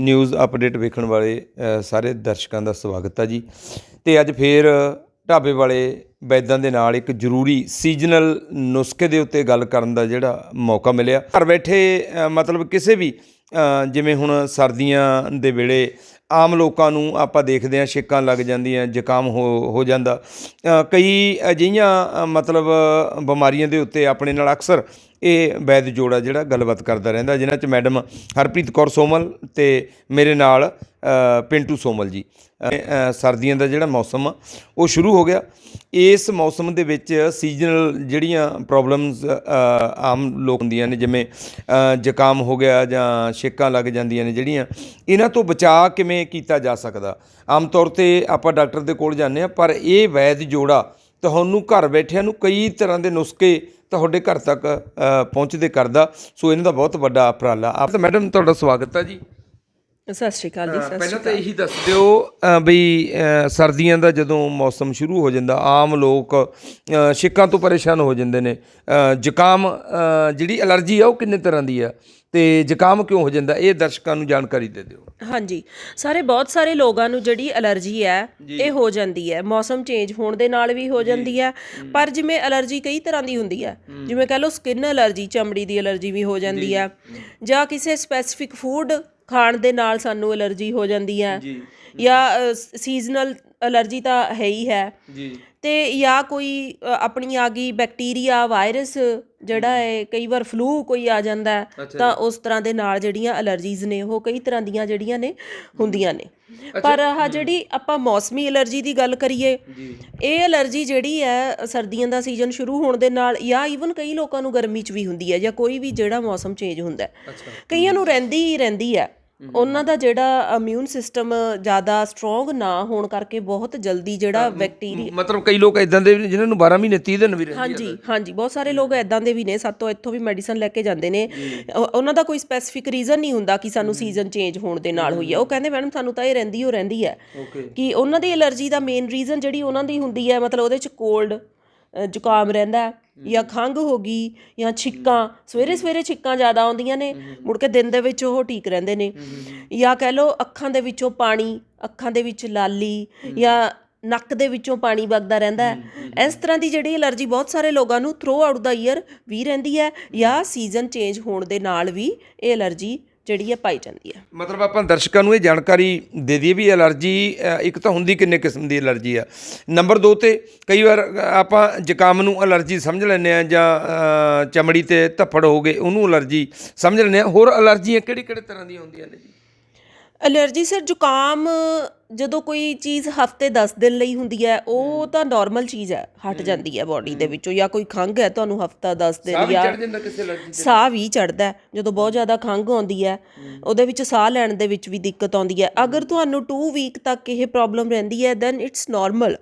News update ਵੇਖਣ ਵਾਲੇ ਸਾਰੇ ਦਰਸ਼ਕਾਂ ਦਾ ਸਵਾਗਤ ਹੈ ਜੀ। ਤੇ ਅੱਜ ਫੇਰ ਢਾਬੇ ਵਾਲੇ ਵੈਦਾਂ ਦੇ ਨਾਲ ਇੱਕ ਜ਼ਰੂਰੀ ਸੀਜ਼ਨਲ ਨੁਸਖੇ ਦੇ ਉੱਤੇ ਗੱਲ ਕਰਨ ਦਾ ਜਿਹੜਾ ਮੌਕਾ ਮਿਲਿਆ। ਘਰ ਬੈਠੇ ਮਤਲਬ ਕਿਸੇ ਵੀ ਜਿਵੇਂ ਹੁਣ ਸਰਦੀਆਂ ਦੇ ਵੇਲੇ ਆਮ ਲੋਕਾਂ ਨੂੰ ਆਪਾਂ ਦੇਖਦੇ ਹਾਂ, ਛਿੱਕਾਂ ਲੱਗ ਜਾਂਦੀਆਂ, ਜ਼ੁਕਾਮ ਹੋ ਹੋ ਜਾਂਦਾ। ਕਈ ਅਜਿਹੀਆਂ ਮਤਲਬ ਬਿਮਾਰੀਆਂ ਦੇ ਉੱਤੇ ਆਪਣੇ ਨਾਲ ਅਕਸਰ ਇਹ ਵੈਦ ਜੋੜਾ ਜਿਹੜਾ ਗੱਲਬਾਤ ਕਰਦਾ ਰਹਿੰਦਾ, ਜਿਨ੍ਹਾਂ 'ਚ ਮੈਡਮ ਹਰਪ੍ਰੀਤ ਕੌਰ ਸੋਮਲ ਤੇ ਮੇਰੇ ਨਾਲ ਪਿੰਟੂ ਸੋਮਲ ਜੀ। ਸਰਦੀਆਂ ਦਾ ਜਿਹੜਾ ਮੌਸਮ ਆ, ਉਹ ਸ਼ੁਰੂ ਹੋ ਗਿਆ। ਇਸ ਮੌਸਮ ਦੇ ਵਿੱਚ ਸੀਜ਼ਨਲ ਜਿਹੜੀਆਂ ਪ੍ਰੋਬਲਮਸ ਆਮ ਲੋਕ ਹੁੰਦੀਆਂ ਨੇ, ਜਿਵੇਂ ਜ਼ੁਕਾਮ ਹੋ ਗਿਆ ਜਾਂ ਛਿੱਕਾਂ ਲੱਗ ਜਾਂਦੀਆਂ ਨੇ ਜਿਹੜੀਆਂ, ਇਹਨਾਂ ਤੋਂ ਬਚਾਅ ਕਿਵੇਂ ਕੀਤਾ ਜਾ ਸਕਦਾ? ਆਮ ਤੌਰ ਤੇ ਆਪਾਂ ਡਾਕਟਰ ਦੇ ਕੋਲ ਜਾਂਦੇ ਆ ਪਰ ਇਹ ਵੈਦ ਜੋੜਾ ਤੁਹਾਨੂੰ ਘਰ ਬੈਠਿਆਂ ਨੂੰ ਕਈ ਤਰ੍ਹਾਂ ਦੇ ਨੁਸਖੇ ਤੁਹਾਡੇ ਘਰ ਤੱਕ ਪਹੁੰਚਦੇ ਕਰਦਾ। ਸੋ ਇਹਨਾਂ ਦਾ ਬਹੁਤ ਵੱਡਾ ਉਪਰਾਲਾ। ਆਪ ਤਾਂ ਮੈਡਮ ਤੁਹਾਡਾ ਸਵਾਗਤ ਹੈ ਜੀ। ਸਤਿ ਸ਼੍ਰੀ ਅਕਾਲ ਜੀ ਸਤਿ ਪਹਿਲਾਂ ਤਾਂ ਇਹੀ ਦੱਸ ਦਿਓ ਬਈ ਸਰਦੀਆਂ ਦਾ ਜਦੋਂ ਮੌਸਮ ਸ਼ੁਰੂ ਹੋ ਜਾਂਦਾ ਆਮ ਲੋਕ ਛਿੱਕਾਂ ਤੋਂ ਪਰੇਸ਼ਾਨ ਹੋ ਜਾਂਦੇ ਨੇ। ਜ਼ੁਕਾਮ ਜਿਹੜੀ ਐਲਰਜੀ ਆ ਉਹ ਕਿੰਨੇ ਤਰ੍ਹਾਂ ਦੀ ਆ? ਤੇ ਜ਼ੁਕਾਮ ਕਿਉਂ ਹੋ ਜਾਂਦਾ? ਇਹ ਦਰਸ਼ਕਾਂ ਨੂੰ ਜਾਣਕਾਰੀ ਦੇ ਦਿਓ। ਹਾਂਜੀ। ਸਾਰੇ ਬਹੁਤ ਸਾਰੇ ਲੋਕਾਂ ਨੂੰ ਜਿਹੜੀ ਅਲਰਜੀ ਹੈ ਇਹ ਹੋ ਜਾਂਦੀ ਹੈ। ਮੌਸਮ ਚੇਂਜ ਹੋਣ ਦੇ ਨਾਲ ਵੀ ਹੋ ਜਾਂਦੀ ਹੈ। ਪਰ ਜਿਵੇਂ ਅਲਰਜੀ ਕਈ ਤਰ੍ਹਾਂ ਦੀ ਹੁੰਦੀ ਹੈ ਜਿਵੇਂ ਕਹ ਲਓ ਸਕਿਨ ਅਲਰਜੀ ਚਮੜੀ ਦੀ ਅਲਰਜੀ ਵੀ ਹੋ ਜਾਂਦੀ ਹੈ। ਜਾਂ ਕਿਸੇ ਸਪੈਸੀਫਿਕ ਫੂਡ ਖਾਣ ਦੇ ਨਾਲ ਸਾਨੂੰ ਅਲਰਜੀ ਹੋ ਜਾਂਦੀ ਹੈ। ਜਾਂ ਸੀਜ਼ਨਲ ਅਲਰਜੀ ਤਾਂ ਹੈ ਹੀ ਹੈ। ਜੀ। ਤੇ ਜਾਂ ਕੋਈ ਆਪਣੀ ਆ ਗਈ ਬੈਕਟੀਰੀਆ ਵਾਇਰਸ ਜਿਹੜਾ ਹੈ ਕਈ ਵਾਰ ਫਲੂ ਕੋਈ ਆ ਜਾਂਦਾ ਹੈ ਤਾਂ ਉਸ ਤਰ੍ਹਾਂ ਦੇ ਨਾਲ ਜਿਹੜੀਆਂ ਅਲਰਜੀਜ਼ ਨੇ ਉਹ ਕਈ ਤਰ੍ਹਾਂ ਦੀਆਂ ਜਿਹੜੀਆਂ ਨੇ ਹੁੰਦੀਆਂ ਨੇ। ਪਰ ਆਹ ਜਿਹੜੀ ਆਪਾਂ ਮੌਸਮੀ ਅਲਰਜੀ ਦੀ ਗੱਲ ਕਰੀਏ ਇਹ ਅਲਰਜੀ ਜਿਹੜੀ ਹੈ ਸਰਦੀਆਂ ਦਾ ਸੀਜ਼ਨ ਸ਼ੁਰੂ ਹੋਣ ਦੇ ਨਾਲ ਜਾਂ ਈਵਨ ਕਈ ਲੋਕਾਂ ਨੂੰ ਗਰਮੀ 'ਚ ਵੀ ਹੁੰਦੀ ਹੈ ਜਾਂ ਕੋਈ ਵੀ ਜਿਹੜਾ ਮੌਸਮ ਚੇਂਜ ਹੁੰਦਾ ਹੈ। ਕਈਆਂ ਨੂੰ ਰਹਿੰਦੀ ਹੀ ਰਹਿੰਦੀ ਹੈ। ਉਹਨਾਂ ਦਾ ਜਿਹੜਾ ਇਮਿਊਨ ਸਿਸਟਮ ਜ਼ਿਆਦਾ ਸਟਰੋਂਗ ਨਾ ਹੋਣ ਕਰਕੇ ਬਹੁਤ ਜਲਦੀ ਜਿਹੜਾ ਬੈਕਟੀਰੀਆ ਮਤਲਬ ਕਈ ਲੋਕ ਇਦਾਂ ਦੇ ਵੀ ਨੇ ਜਿਨ੍ਹਾਂ ਨੂੰ 12 ਮਹੀਨੇ 30 ਦਿਨ ਵੀ ਰਹਿੰਦੀ ਹਾਂਜੀ ਹਾਂਜੀ ਬਹੁਤ ਸਾਰੇ ਲੋਕ ਐਦਾਂ ਦੇ ਵੀ ਨੇ ਸਾਤੋਂ ਇੱਥੋਂ ਵੀ ਮੈਡੀਸਨ ਲੈ ਕੇ ਜਾਂਦੇ ਨੇ। ਉਹ- ਉਹਨਾਂ ਦਾ ਕੋਈ ਸਪੈਸੀਫਿਕ ਰੀਜ਼ਨ ਨਹੀਂ ਹੁੰਦਾ ਕਿ ਸਾਨੂੰ ਸੀਜ਼ਨ ਚੇਂਜ ਹੋਣ ਦੇ ਨਾਲ ਹੋਈ ਹੈ ਉਹ ਕਹਿੰਦੇ ਮੈਡਮ ਸਾਨੂੰ ਤਾਂ ਇਹ ਰਹਿੰਦੀ ਹੋ ਰਹਿੰਦੀ ਹੈ ਓਕੇ ਕਿ ਉਹਨਾਂ ਦੀ ਐਲਰਜੀ ਦਾ ਮੇਨ ਰੀਜ਼ਨ ਜਿਹੜੀ ਉਹਨਾਂ ਦੀ ਹੁੰਦੀ ਹੈ ਮਤਲਬ ਉਹਦੇ ਚ ਕੋਲਡ ਜ਼ੁਕਾਮ ਰਹਿੰਦਾ। ਹੈ, ਜਾਂ ਖੰਘ ਹੋ ਗਈ ਜਾਂ ਛਿੱਕਾਂ ਸਵੇਰੇ ਸਵੇਰੇ ਛਿੱਕਾਂ ਜ਼ਿਆਦਾ ਆਉਂਦੀਆਂ ਨੇ ਮੁੜ ਕੇ ਦਿਨ ਦੇ ਵਿੱਚ ਉਹ ਠੀਕ ਰਹਿੰਦੇ ਨੇ। ਜਾਂ ਕਹਿ ਲਓ ਅੱਖਾਂ ਦੇ ਵਿੱਚੋਂ ਪਾਣੀ ਅੱਖਾਂ ਦੇ ਵਿੱਚ ਲਾਲੀ ਜਾਂ ਨੱਕ ਦੇ ਵਿੱਚੋਂ ਪਾਣੀ ਵਗਦਾ ਰਹਿੰਦਾ ਹੈ। ਇਸ ਤਰ੍ਹਾਂ ਦੀ ਜਿਹੜੀ ਐਲਰਜੀ ਬਹੁਤ ਸਾਰੇ ਲੋਕਾਂ ਨੂੰ ਥਰੂ ਆਊਟ ਦਾ ਈਅਰ ਵੀ ਰਹਿੰਦੀ ਹੈ ਜਾਂ ਸੀਜ਼ਨ ਚੇਂਜ ਹੋਣ ਦੇ ਨਾਲ ਵੀ ਇਹ ਐਲਰਜੀ ਜਿਹੜੀ ਹੈ ਪਾਈ ਜਾਂਦੀ ਹੈ ਮਤਲਬ ਆਪਾਂ ਦਰਸ਼ਕਾਂ ਨੂੰ ਇਹ ਜਾਣਕਾਰੀ ਦੇ ਦਈਏ ਵੀ ਐਲਰਜੀ ਇੱਕ ਤਾਂ ਹੁੰਦੀ ਕਿੰਨੇ ਕਿਸਮ ਦੀ ਐਲਰਜੀ ਆ। ਨੰਬਰ 2 ਤੇ ਕਈ ਵਾਰ ਆਪਾਂ ਜ਼ੁਕਾਮ ਨੂੰ ਐਲਰਜੀ ਸਮਝ ਲੈਂਦੇ ਆ ਜਾਂ ਚਮੜੀ ਤੇ ਧੱਫੜ ਹੋ ਗਏ, ਉਹਨੂੰ ਐਲਰਜੀ ਸਮਝ ਲੈਂਦੇ ਆ ਹੋਰ ਐਲਰਜੀਆਂ ਕਿਹੜੀ ਕਿਹੜੇ ਤਰ੍ਹਾਂ ਦੀਆਂ ਹੁੰਦੀਆਂ ਨੇ ਜੀ? ਅਲਰਜੀ ਸਰ ਜ਼ੁਕਾਮ ਜਦੋਂ ਕੋਈ ਚੀਜ਼ ਹਫ਼ਤੇ 10 ਦਿਨ ਲਈ ਹੁੰਦੀ ਹੈ ਉਹ ਤਾਂ ਨਾਰਮਲ ਚੀਜ਼ ਹੈ ਹਟ ਜਾਂਦੀ ਹੈ ਬਾਡੀ ਦੇ ਵਿੱਚੋਂ ਜਾਂ ਕੋਈ ਖੰਘ ਹੈ ਤੁਹਾਨੂੰ ਹਫਤਾ 10 ਦਿਨ ਜਾਂ ਚੜ ਜਾਂਦਾ ਕਿਸੇ ਐਲਰਜੀ ਸਾਹ ਵੀ ਚੜਦਾ ਹੈ ਜਦੋਂ ਬਹੁਤ ਜ਼ਿਆਦਾ ਖੰਘ ਆਉਂਦੀ ਹੈ ਉਹਦੇ ਵਿੱਚ ਸਾਹ ਲੈਣ ਦੇ ਵਿੱਚ ਵੀ ਦਿੱਕਤ ਆਉਂਦੀ ਹੈ। ਅਗਰ ਤੁਹਾਨੂੰ 2 ਵੀਕ ਤੱਕ ਇਹ ਪ੍ਰੋਬਲਮ ਰਹਿੰਦੀ ਹੈ ਦੈਨ ਇਟਸ ਨਾਰਮਲ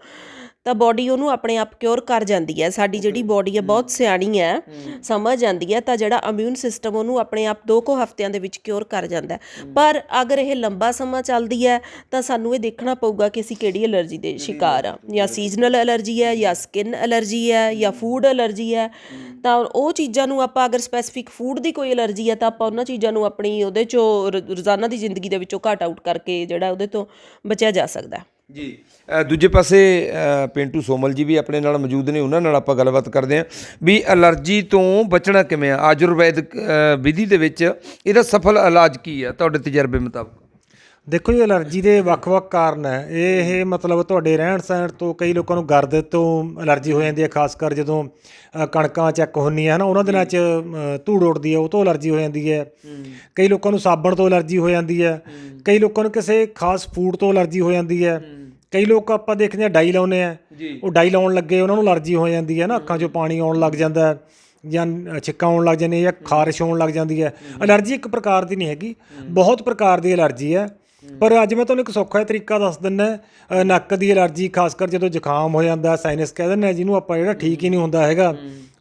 ਤਾਂ ਬਾਡੀ ਉਹਨੂੰ ਆਪਣੇ ਆਪ ਕਿਉਰ ਕਰ ਜਾਂਦੀ ਹੈ। ਸਾਡੀ ਜਿਹੜੀ ਬਾਡੀ ਹੈ ਬਹੁਤ ਸਿਆਣੀ ਹੈ ਸਮਝ ਜਾਂਦੀ ਹੈ ਤਾਂ ਜਿਹੜਾ ਇਮਿਊਨ ਸਿਸਟਮ ਉਹਨੂੰ ਆਪਣੇ ਆਪ ਦੋ ਕੁ ਹਫ਼ਤਿਆਂ ਦੇ ਵਿੱਚ ਕਿਉਰ ਕਰ ਜਾਂਦਾ। ਪਰ ਅਗਰ ਇਹ ਲੰਬਾ ਸਮਾਂ ਚੱਲਦੀ ਹੈ ਤਾਂ ਸਾਨੂੰ ਇਹ ਦੇਖਣਾ ਪਊਗਾ ਕਿ ਅਸੀਂ ਕਿਹੜੀ ਅਲਰਜੀ ਦੇ ਸ਼ਿਕਾਰ ਆ ਜਾਂ ਸੀਜ਼ਨਲ ਅਲਰਜੀ ਹੈ ਜਾਂ ਸਕਿਨ ਅਲਰਜੀ ਹੈ ਜਾਂ ਫੂਡ ਅਲਰਜੀ ਹੈ। ਤਾਂ ਉਹ ਚੀਜ਼ਾਂ ਨੂੰ ਆਪਾਂ ਅਗਰ ਸਪੈਸੀਫਿਕ ਫੂਡ ਦੀ ਕੋਈ ਅਲਰਜੀ ਹੈ ਤਾਂ ਆਪਾਂ ਉਹਨਾਂ ਚੀਜ਼ਾਂ ਨੂੰ ਆਪਣੀ ਉਹਦੇ ਚੋਂ ਰੋਜ਼ਾਨਾ ਦੀ ਜ਼ਿੰਦਗੀ ਦੇ ਵਿੱਚੋਂ ਘਟ ਆਊਟ ਕਰਕੇ ਜਿਹੜਾ ਉਹਦੇ ਤੋਂ ਬਚਿਆ ਜਾ ਸਕਦਾ ਹੈ। ਜੀ। ਦੂਜੇ ਪਾਸੇ ਅ, ਪਿੰਟੂ ਸੋਮਲ ਜੀ ਵੀ ਆਪਣੇ ਨਾਲ ਮੌਜੂਦ ਨੇ ਉਹਨਾਂ ਨਾਲ ਆਪਾਂ ਗੱਲਬਾਤ ਕਰਦੇ ਹਾਂ ਵੀ ਐਲਰਜੀ ਤੋਂ ਬਚਣਾ ਕਿਵੇਂ ਆ? ਆਯੁਰਵੈਦ ਵਿਧੀ ਦੇ ਵਿੱਚ ਇਹਦਾ ਸਫਲ ਇਲਾਜ ਕੀ ਆ? ਤੁਹਾਡੇ ਤਜਰਬੇ ਮੁਤਾਬਕ। ਦੇਖੋ ਜੀ ਅਲਰਜੀ ਦੇ ਵੱਖ-ਵੱਖ ਕਾਰਨ ਹੈ। ਇਹ ਇਹ ਮਤਲਬ ਤੁਹਾਡੇ ਰਹਿਣ ਸਹਿਣ ਤੋਂ ਕਈ ਲੋਕਾਂ ਨੂੰ ਗਰਦ ਤੋਂ ਅਲਰਜੀ ਹੋ ਜਾਂਦੀ ਹੈ ਖਾਸ ਕਰ ਜਦੋਂ ਅ, ਕਣਕਾਂ ਚੈੱਕ ਹੁੰਦੀਆਂ ਹਨ ਉਹਨਾਂ ਦਿਨਾਂ 'ਚ ਅ, ਧੂੜ ਉੱਡਦੀ ਹੈ ਉਹ ਤੋਂ ਅਲਰਜੀ ਹੋ ਜਾਂਦੀ ਹੈ। ਕਈ ਲੋਕਾਂ ਨੂੰ ਸਾਬਣ ਤੋਂ ਅਲਰਜੀ ਹੋ ਜਾਂਦੀ ਹੈ। ਕਈ ਲੋਕਾਂ ਨੂੰ ਕਿਸੇ ਖਾਸ ਫੂਡ ਤੋਂ ਅਲਰਜੀ ਹੋ ਜਾਂਦੀ ਹੈ। ਕਈ ਲੋਕ ਆਪਾਂ ਦੇਖਦੇ ਹਾਂ ਡਾਈ ਲਾਉਂਦੇ ਆ ਉਹ ਡਾਈ ਲਾਉਣ ਲੱਗੇ ਉਹਨਾਂ ਨੂੰ ਅਲਰਜੀ ਹੋ ਜਾਂਦੀ ਹੈ ਨਾ ਅੱਖਾਂ 'ਚੋਂ ਪਾਣੀ ਆਉਣ ਲੱਗ ਜਾਂਦਾ ਹੈ ਜਾਂ ਛਿੱਕਾਂ ਆਉਣ ਲੱਗ ਜਾਂਦੀਆਂ ਜਾਂ ਖਾਰਿਸ਼ ਹੋਣ ਲੱਗ ਜਾਂਦੀ ਹੈ। ਅਲਰਜੀ ਇੱਕ ਪ੍ਰਕਾਰ ਦੀ ਨਹੀਂ ਹੈਗੀ ਬਹੁਤ ਪ੍ਰਕਾਰ ਦੀ ਅਲਰਜੀ ਹੈ। ਪਰ ਅੱਜ ਮੈਂ ਤੁਹਾਨੂੰ ਇੱਕ ਸੌਖਾ ਤਰੀਕਾ ਦੱਸ ਦਿੰਦਾ ਅ, ਨੱਕ ਦੀ ਅਲਰਜੀ ਖਾਸ ਕਰ ਜਦੋਂ ਜ਼ੁਕਾਮ ਹੋ ਜਾਂਦਾ ਸਾਈਨਸ ਕਹਿ ਦਿੰਦੇ ਆ ਜਿਹਨੂੰ ਆਪਾਂ ਜਿਹੜਾ ਠੀਕ ਹੀ ਨਹੀਂ ਹੁੰਦਾ ਹੈਗਾ।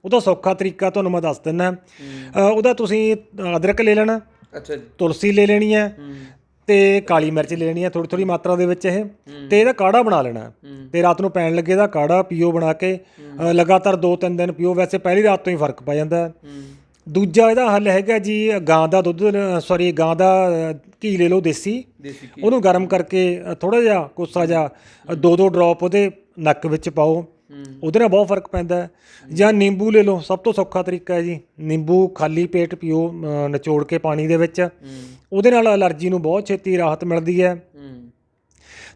ਉਹਦਾ ਸੌਖਾ ਤਰੀਕਾ ਤੁਹਾਨੂੰ ਮੈਂ ਦੱਸ ਦਿੰਦਾ। ਅ, ਉਹਦਾ ਤੁਸੀਂ ਅਦਰਕ ਲੈ ਲੈਣਾ ਅੱਛਾ ਜੀ। ਤੁਲਸੀ ਲੈ ਲੈਣੀ ਹੈ ਤੇ ਕਾਲੀ ਮਿਰਚ ਲੈ ਲੈਣੀ ਹੈ ਥੋੜੀ ਥੋੜੀ ਮਾਤਰਾ ਦੇ ਵਿੱਚ ਇਹ। ਤੇ ਇਹਦਾ ਕਾੜਾ ਬਣਾ ਲੈਣਾ। ਤੇ ਰਾਤ ਨੂੰ ਪੈਣ ਲੱਗੇ ਦਾ ਕਾੜਾ ਪੀਓ ਬਣਾ ਕੇ। ਲਗਾਤਾਰ 2-3 ਦਿਨ ਪੀਓ ਵੈਸੇ ਪਹਿਲੀ ਰਾਤ ਤੋਂ ਹੀ ਫ਼ਰਕ ਪੈ ਜਾਂਦਾ। ਦੂਜਾ ਇਹਦਾ ਹੱਲ ਹੈਗਾ ਜੀ ਗਾਂ ਦਾ ਦੁੱਧ ਸੌਰੀ ਗਾਂ ਦਾ ਘੀ ਲੈ ਲਓ ਦੇਸੀ। ਉਹਨੂੰ ਗਰਮ ਕਰਕੇ ਥੋੜਾ ਜਿਹਾ ਕੋਸਾ ਜਿਹਾ ਅ, ਦੋ ਦੋ ਡ੍ਰੌਪ ਉਹਦੇ ਨੱਕ ਵਿੱਚ ਪਾਓ। ਉਹਦੇ ਨਾਲ ਬਹੁਤ ਫ਼ਰਕ ਪੈਂਦਾ। ਜਾਂ ਨਿੰਬੂ ਲੈ ਲਓ ਸਭ ਤੋਂ ਸੌਖਾ ਤਰੀਕਾ ਹੈ ਜੀ। ਨਿੰਬੂ ਖਾਲੀ ਪੇਟ ਪੀਓ ਨਿਚੋੜ ਕੇ ਪਾਣੀ ਦੇ ਵਿੱਚ। ਉਹਦੇ ਨਾਲ ਅਲਰਜੀ ਨੂੰ ਬਹੁਤ ਛੇਤੀ ਰਾਹਤ ਮਿਲਦੀ ਹੈ।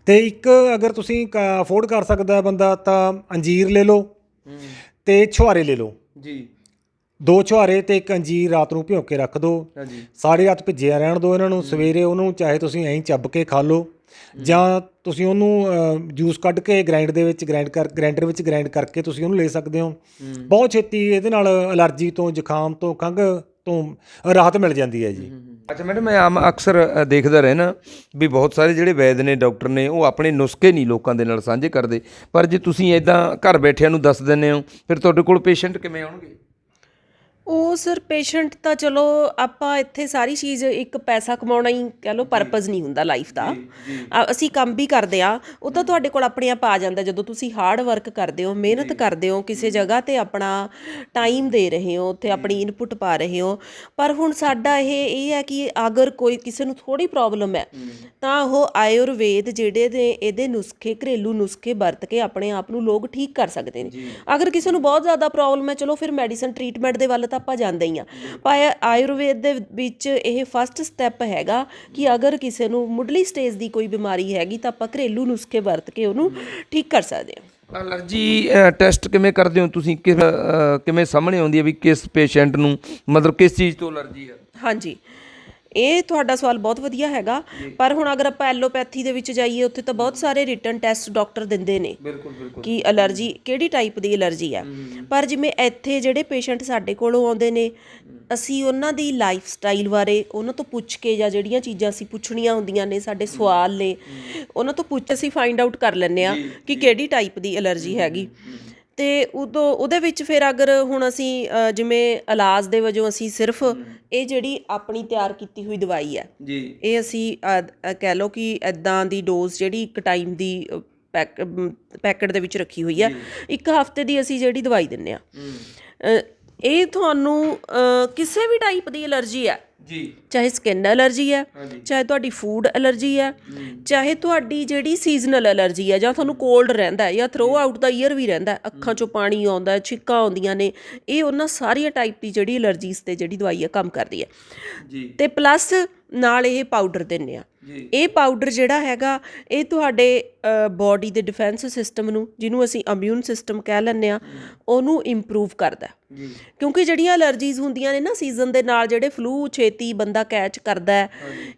ਤੇ ਇੱਕ ਅਗਰ ਤੁਸੀਂ ਅਫੋਰਡ ਕਰ ਸਕਦਾ ਬੰਦਾ ਤਾਂ ਅੰਜੀਰ ਲੈ ਲਓ ਤੇ ਛੁਹਾਰੇ ਲੈ ਲਓ। ਜੀ। ਦੋ ਛੁਹਾਰੇ ਤੇ ਇੱਕ ਅੰਜੀਰ ਰਾਤ ਨੂੰ ਭਿਓ ਕੇ ਰੱਖ ਦਿਓ ਹਾਂਜੀ। ਸਾਰੀ ਰਾਤ ਭਿੱਜਿਆ ਰਹਿਣ ਦਿਓ ਇਹਨਾਂ ਨੂੰ। ਸਵੇਰੇ ਉਹਨੂੰ ਚਾਹੇ ਤੁਸੀਂ ਐਂ ਚੱਬ ਕੇ ਖਾ ਲਓ ਜਾਂ ਤੁਸੀਂ ਉਹਨੂੰ ਜੂਸ ਕੱਢ ਕੇ ਗ੍ਰਾਈਂਡ ਦੇ ਵਿੱਚ ਗ੍ਰਾਈਂਡ ਕਰ ਗ੍ਰਾਈਂਡਰ ਵਿੱਚ ਗ੍ਰਾਈਂਡ ਕਰਕੇ ਤੁਸੀਂ ਉਹਨੂੰ ਲੈ ਸਕਦੇ ਹੋ। ਬਹੁਤ ਛੇਤੀ ਇਹਦੇ ਨਾਲ ਅਲਰਜੀ ਤੋਂ ਜ਼ੁਕਾਮ ਤੋਂ ਖੰਘ ਤੋਂ ਰਾਹਤ ਮਿਲ ਜਾਂਦੀ ਹੈ ਜੀ। ਅੱਛਾ ਮੈਡਮ ਮੈਂ ਆਮ ਅਕਸਰ ਦੇਖਦਾ ਰਹਿਣਾ ਵੀ ਬਹੁਤ ਸਾਰੇ ਜਿਹੜੇ ਵੈਦ ਨੇ ਡਾਕਟਰ ਨੇ ਉਹ ਆਪਣੇ ਨੁਸਖੇ ਨਹੀਂ ਲੋਕਾਂ ਦੇ ਨਾਲ ਸਾਂਝੇ ਕਰਦੇ। ਪਰ ਜੇ ਤੁਸੀਂ ਇਦਾਂ ਘਰ ਬੈਠਿਆਂ ਨੂੰ ਦੱਸ ਦਿੰਦੇ ਹੋ ਫਿਰ ਤੁਹਾਡੇ ਕੋਲ ਪੇਸ਼ੈਂਟ ਕਿਵੇਂ ਆਉਣਗੇ? ਉਹ ਸਰ ਪੇਸ਼ੈਂਟ ਤਾਂ ਚਲੋ ਆਪਾਂ ਇੱਥੇ ਸਾਰੀ ਚੀਜ਼ ਇੱਕ ਪੈਸਾ ਕਮਾਉਣਾ ਹੀ ਕਹ ਲਓ ਪਰਪਸ ਨਹੀਂ ਹੁੰਦਾ ਲਾਈਫ ਦਾ। ਅਸੀਂ ਕੰਮ ਵੀ ਕਰਦੇ ਆ ਉਹ ਤਾਂ ਤੁਹਾਡੇ ਕੋਲ ਆਪਣੇ ਆਪ ਆ ਜਾਂਦਾ ਜਦੋਂ ਤੁਸੀਂ ਹਾਰਡ ਵਰਕ ਕਰਦੇ ਹੋ ਮਿਹਨਤ ਕਰਦੇ ਹੋ ਕਿਸੇ ਜਗ੍ਹਾ ਤੇ ਆਪਣਾ ਟਾਈਮ ਦੇ ਰਹੇ ਹੋ ਉੱਥੇ ਆਪਣੀ ਇਨਪੁਟ ਪਾ ਰਹੇ ਹੋ। ਪਰ ਹੁਣ ਸਾਡਾ ਇਹ ਇਹ ਹੈ ਕਿ ਅਗਰ ਕੋਈ ਕਿਸੇ ਨੂੰ ਥੋੜੀ ਪ੍ਰੋਬਲਮ ਹੈ ਤਾਂ ਉਹ ਆਯੁਰਵੇਦ ਜਿਹੜੇ ਨੇ ਇਹਦੇ ਨੁਸਖੇ ਘਰੇਲੂ ਨੁਸਖੇ ਵਰਤ ਕੇ ਆਪਣੇ ਆਪ ਨੂੰ ਲੋਕ ਠੀਕ ਕਰ ਸਕਦੇ ਨੇ। ਅਗਰ ਕਿਸੇ ਨੂੰ ਬਹੁਤ ਜ਼ਿਆਦਾ ਪ੍ਰੋਬਲਮ ਹੈ ਚਲੋ ਫਿਰ ਮੈਡੀਸਨ ਟ੍ਰੀਟਮੈਂਟ ਦੇ ਵੱਲ ਤਾਂ ਆਪਾਂ ਜਾਂਦੇ ਹੀ ਆ। ਪਰ ਆਯੁਰਵੇਦ ਦੇ ਵਿੱਚ ਇਹ ਫਸਟ ਸਟੈਪ ਹੈਗਾ ਕਿ ਅਗਰ ਕਿਸੇ ਨੂੰ ਮੁੱਢਲੀ ਸਟੇਜ ਦੀ ਕੋਈ ਬਿਮਾਰੀ ਹੈਗੀ ਤਾਂ ਆਪਾਂ ਘਰੇਲੂ ਨੁਸਖੇ ਵਰਤ ਕੇ ਉਹਨੂੰ ਠੀਕ ਕਰ ਸਕਦੇ ਹਾਂ। ਅਲਰਜੀ ਟੈਸਟ ਕਿਵੇਂ ਕਰਦੇ ਹੋ ਤੁਸੀਂ? ਕਿਵੇਂ ਸਾਹਮਣੇ ਆਉਂਦੀ ਹੈ ਵੀ ਕਿਸ ਪੇਸ਼ੈਂਟ ਨੂੰ? ਮਤਲਬ ਕਿਸ ਚੀਜ਼ ਤੋਂ ਅਲਰਜੀ ਹੈ? ਹਾਂਜੀ। ਇਹ ਤੁਹਾਡਾ ਸਵਾਲ ਬਹੁਤ ਵਧੀਆ ਹੈਗਾ ਪਰ ਹੁਣ ਅਗਰ ਆਪਾਂ ਐਲੋਪੈਥੀ ਦੇ ਵਿੱਚ ਜਾਈਏ ਉੱਥੇ ਤਾਂ ਬਹੁਤ ਸਾਰੇ ਰਿਟਨ ਟੈਸਟ ਡਾਕਟਰ ਦਿੰਦੇ ਨੇ ਬਿਲਕੁਲ ਬਿਲਕੁਲ। ਕਿ ਅਲਰਜੀ ਕਿਹੜੀ ਟਾਈਪ ਦੀ ਅਲਰਜੀ ਹੈ ਪਰ ਜਿਵੇਂ ਇੱਥੇ ਜਿਹੜੇ ਪੇਸ਼ੈਂਟ ਸਾਡੇ ਕੋਲੋਂ ਆਉਂਦੇ ਨੇ ਅਸੀਂ ਉਹਨਾਂ ਦੀ ਲਾਈਫ ਸਟਾਈਲ ਬਾਰੇ ਉਹਨਾਂ ਤੋਂ ਪੁੱਛ ਕੇ ਜਾਂ ਜਿਹੜੀਆਂ ਚੀਜ਼ਾਂ ਅਸੀਂ ਪੁੱਛਣੀਆਂ ਹੁੰਦੀਆਂ ਨੇ ਸਾਡੇ ਸਵਾਲ ਨੇ ਉਹਨਾਂ ਤੋਂ ਪੁੱਛ ਅਸੀਂ ਫਾਈਂਡ ਆਊਟ ਕਰ ਲੈਂਦੇ ਆ ਕਿ ਕਿਹੜੀ ਟਾਈਪ ਦੀ ਅਲਰਜੀ ਹੈਗੀ। ਤੇ ਉਦੋਂ ਉਹਦੇ ਵਿੱਚ ਫਿਰ ਅਗਰ ਹੁਣ ਅਸੀਂ ਜਿਵੇਂ ਇਲਾਜ ਦੇ ਵਜੋਂ ਅਸੀਂ ਸਿਰਫ ਇਹ ਜਿਹੜੀ ਆਪਣੀ ਤਿਆਰ ਕੀਤੀ ਹੋਈ ਦਵਾਈ ਹੈ ਜੀ। ਇਹ ਅਸੀਂ ਕਹਿ ਲਓ ਕਿ ਐਦਾਂ ਦੀ ਡੋਜ਼ ਜਿਹੜੀ ਇੱਕ ਟਾਈਮ ਦੀ ਪੈਕ ਪੈਕਟ ਦੇ ਵਿੱਚ ਰੱਖੀ ਹੋਈ ਹੈ ਇੱਕ ਹਫ਼ਤੇ ਦੀ ਅਸੀਂ ਜਿਹੜੀ ਦਵਾਈ ਦਿੰਨੇ ਆ ਇਹ ਤੁਹਾਨੂੰ ਕਿਸੇ ਵੀ ਟਾਈਪ ਦੀ ਅਲਰਜੀ ਹੈ। ਜੀ। ਚਾਹੇ ਸਕਿਨ ਐਲਰਜੀ ਹੈ ਚਾਹੇ ਤੁਹਾਡੀ ਫੂਡ ਐਲਰਜੀ ਹੈ ਚਾਹੇ ਤੁਹਾਡੀ ਜਿਹੜੀ ਸੀਜ਼ਨਲ ਐਲਰਜੀ ਹੈ ਜਾਂ ਤੁਹਾਨੂੰ ਕੋਲਡ ਰਹਿੰਦਾ ਹੈ ਜਾਂ ਥਰੋ ਆਊਟ ਦਾ ਈਅਰ ਵੀ ਰਹਿੰਦਾ ਹੈ ਅੱਖਾਂ ਚੋਂ ਪਾਣੀ ਆਉਂਦਾ ਹੈ ਛਿੱਕਾਂ ਆਉਂਦੀਆਂ ਨੇ ਇਹ ਉਹਨਾਂ ਸਾਰੀਆਂ ਟਾਈਪ ਦੀ ਜਿਹੜੀ ਐਲਰਜੀਸ ਤੇ ਜਿਹੜੀ ਦਵਾਈ ਹੈ ਕੰਮ ਕਰਦੀ ਹੈ। ਜੀ। ਤੇ ਪਲੱਸ ਨਾਲ ਇਹ ਪਾਊਡਰ ਦਿੰਨੇ ਆ ਇਹ ਪਾਊਡਰ ਜਿਹੜਾ ਹੈਗਾ ਇਹ ਤੁਹਾਡੇ ਬਾਡੀ ਦੇ ਡਿਫੈਂਸ ਸਿਸਟਮ ਨੂੰ ਜਿਹਨੂੰ ਅਸੀਂ ਇਮਿਊਨ ਸਿਸਟਮ ਕਹਿ ਲੈਂਦੇ ਆ ਉਹਨੂੰ ਇੰਪਰੂਵ ਕਰਦਾ ਕਿਉਂਕਿ ਜਿਹੜੀਆਂ ਅਲਰਜੀਜ਼ ਹੁੰਦੀਆਂ ਨੇ ਨਾ ਸੀਜ਼ਨ ਦੇ ਨਾਲ ਜਿਹੜੇ ਫਲੂ ਛੇਤੀ ਬੰਦਾ ਕੈਚ ਕਰਦਾ ਹੈ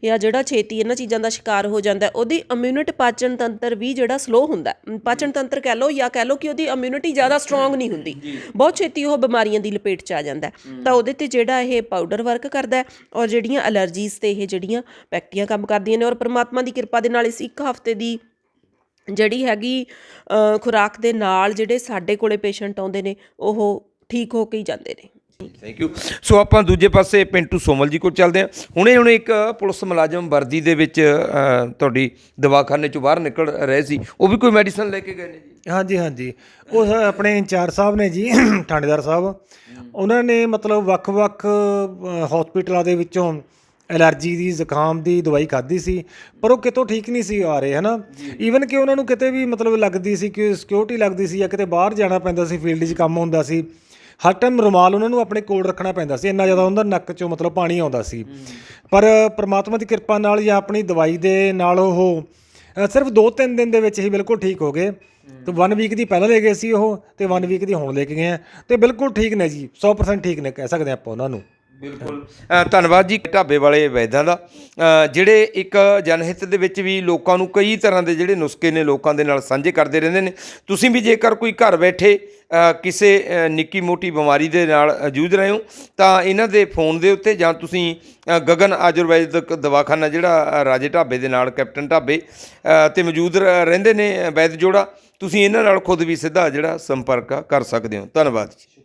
ਜਾਂ ਜਿਹੜਾ ਛੇਤੀ ਇਹਨਾਂ ਚੀਜ਼ਾਂ ਦਾ ਸ਼ਿਕਾਰ ਹੋ ਜਾਂਦਾ ਉਹਦੀ ਇਮਿਊਨਿਟੀ ਪਾਚਨ ਤੰਤਰ ਵੀ ਜਿਹੜਾ ਸਲੋ ਹੁੰਦਾ ਪਾਚਨ ਤੰਤਰ ਕਹਿ ਲਓ ਜਾਂ ਕਹਿ ਲਓ ਕਿ ਉਹਦੀ ਇਮਿਊਨਿਟੀ ਜ਼ਿਆਦਾ ਸਟਰੋਂਗ ਨਹੀਂ ਹੁੰਦੀ। ਬਹੁਤ ਛੇਤੀ ਉਹ ਬਿਮਾਰੀਆਂ ਦੀ ਲਪੇਟ 'ਚ ਆ ਜਾਂਦਾ। ਤਾਂ ਉਹਦੇ ਤੇ ਜਿਹੜਾ ਇਹ ਪਾਊਡਰ ਵਰਕ ਕਰਦਾ ਔਰ ਜਿਹੜੀਆਂ ਅਲਰਜੀਜ਼ ਤੇ ਇਹ ਜਿਹੜੀਆਂ ਪੈਕਟੀਆਂ ਕੰਮ ਕਰਦੀਆਂ ਨੇ ਔਰ ਪ੍ਰਮਾਤਮਾ ਦੀ ਕਿਰਪਾ ਦੇ ਨਾਲ ਇਸ ਇੱਕ ਹਫ਼ਤੇ ਦੀ ਜਿਹੜੀ ਹੈਗੀ ਖੁਰਾਕ ਦੇ ਨਾਲ ਜਿਹੜੇ ਸਾਡੇ ਕੋਲੇ ਪੇਸ਼ੈਂਟ ਆਉਂਦੇ ਨੇ ਉਹ ਠੀਕ ਹੋ ਕੇ ਹੀ ਜਾਂਦੇ ਨੇ। ਥੈਂਕ ਯੂ ਸੋ ਆਪਾਂ ਦੂਜੇ ਪਾਸੇ ਪਿੰਟੂ ਸੋਮਲ ਜੀ ਕੋਲ ਚੱਲਦੇ ਹਾਂ। ਹੁਣੇ ਹੁਣੇ ਇੱਕ ਪੁਲਿਸ ਮੁਲਾਜ਼ਮ ਵਰਦੀ ਦੇ ਵਿੱਚ ਤੁਹਾਡੀ ਦਵਾਖਾਨੇ ਚੋਂ ਬਾਹਰ ਨਿਕਲ ਰਹੇ ਸੀ। ਉਹ ਵੀ ਕੋਈ ਮੈਡੀਸਨ ਲੈ ਕੇ ਗਏ ਨੇ ਜੀ? ਹਾਂਜੀ ਹਾਂਜੀ। ਉਹ ਆਪਣੇ ਇੰਚਾਰਜ ਸਾਹਿਬ ਨੇ ਜੀ ਥਾਣੇਦਾਰ ਸਾਹਿਬ। ਉਹਨਾਂ ਨੇ ਮਤਲਬ ਵੱਖ-ਵੱਖ ਹਸਪੀਟਲਾਂ ਦੇ ਵਿੱਚੋਂ ਐਲਰਜੀ ਦੀ ਜ਼ੁਕਾਮ ਦੀ ਦਵਾਈ ਖਾਧੀ ਸੀ ਪਰ ਉਹ ਕਿਤੋਂ ਠੀਕ ਨਹੀਂ ਸੀ ਆ ਰਹੇ ਹਨਾ? ਈਵਨ ਕਿ ਉਹਨਾਂ ਨੂੰ ਕਿਤੇ ਵੀ ਮਤਲਬ ਲੱਗਦੀ ਸੀ ਕਿ ਸਿਕਿਉਰਿਟੀ ਲੱਗਦੀ ਸੀ ਜਾਂ ਕਿਤੇ ਬਾਹਰ ਜਾਣਾ ਪੈਂਦਾ ਸੀ ਫੀਲਡ 'ਚ ਕੰਮ ਹੁੰਦਾ ਸੀ ਹਰ ਟਾਈਮ ਰੁਮਾਲ ਉਹਨਾਂ ਨੂੰ ਆਪਣੇ ਕੋਲ ਰੱਖਣਾ ਪੈਂਦਾ ਸੀ ਇੰਨਾ ਜ਼ਿਆਦਾ ਉਹਨਾਂ ਦਾ ਨੱਕ 'ਚੋਂ ਮਤਲਬ ਪਾਣੀ ਆਉਂਦਾ ਸੀ। ਪਰ ਪ੍ਰਮਾਤਮਾ ਦੀ ਕਿਰਪਾ ਨਾਲ ਜਾਂ ਆਪਣੀ ਦਵਾਈ ਦੇ ਨਾਲ ਉਹ ਸਿਰਫ 2-3 ਦਿਨ ਦੇ ਵਿੱਚ ਹੀ ਬਿਲਕੁਲ ਠੀਕ ਹੋ ਗਏ। ਤੇ 1 ਵੀਕ ਦੀ ਪਹਿਲਾਂ ਲੈ ਗਏ ਸੀ ਉਹ ਤੇ 1 ਵੀਕ ਦੀ ਹੁਣ ਲੈ ਕੇ ਗਏ ਆ। ਤੇ ਬਿਲਕੁਲ ਠੀਕ ਨੇ ਜੀ 100% ਠੀਕ ਨੇ ਕਹਿ ਸਕਦੇ ਆਪਾਂ ਉਹਨਾਂ ਨੂੰ। ਬਿਲਕੁਲ। ਧੰਨਵਾਦ ਜੀ ਢਾਬੇ ਵਾਲੇ ਵੈਦਾਂ ਦਾ। ਜਿਹੜੇ ਇੱਕ ਜਨਹਿਤ ਦੇ ਵਿੱਚ ਵੀ ਲੋਕਾਂ ਨੂੰ ਕਈ ਤਰ੍ਹਾਂ ਦੇ ਜਿਹੜੇ ਨੁਸਖੇ ਨੇ ਲੋਕਾਂ ਦੇ ਨਾਲ ਸਾਂਝੇ ਕਰਦੇ ਰਹਿੰਦੇ ਨੇ, ਤੁਸੀਂ ਵੀ ਜੇਕਰ ਕੋਈ ਘਰ ਬੈਠੇ ਕਿਸੇ ਨਿੱਕੀ ਮੋਟੀ ਬਿਮਾਰੀ ਦੇ ਨਾਲ ਜੂਝ ਰਹੇ ਹੋ, ਤਾਂ ਇਹਨਾਂ ਦੇ ਫੋਨ ਦੇ ਉੱਤੇ ਜਾਂ ਤੁਸੀਂ ਗਗਨ ਆਯੁਰਵੈਦਿਕ ਦਵਾਖਾਨਾ ਜਿਹੜਾ ਰਾਜੇ ਢਾਬੇ ਦੇ ਨਾਲ ਕੈਪਟਨ ਢਾਬੇ ਤੇ ਮੌਜੂਦ ਰਹਿੰਦੇ ਨੇ ਵੈਦ ਜੋੜਾ, ਤੁਸੀਂ ਇਹਨਾਂ ਨਾਲ ਖੁਦ ਵੀ ਸਿੱਧਾ ਜਿਹੜਾ ਸੰਪਰਕ ਕਰ ਸਕਦੇ ਹੋ। ਧੰਨਵਾਦ ਜੀ।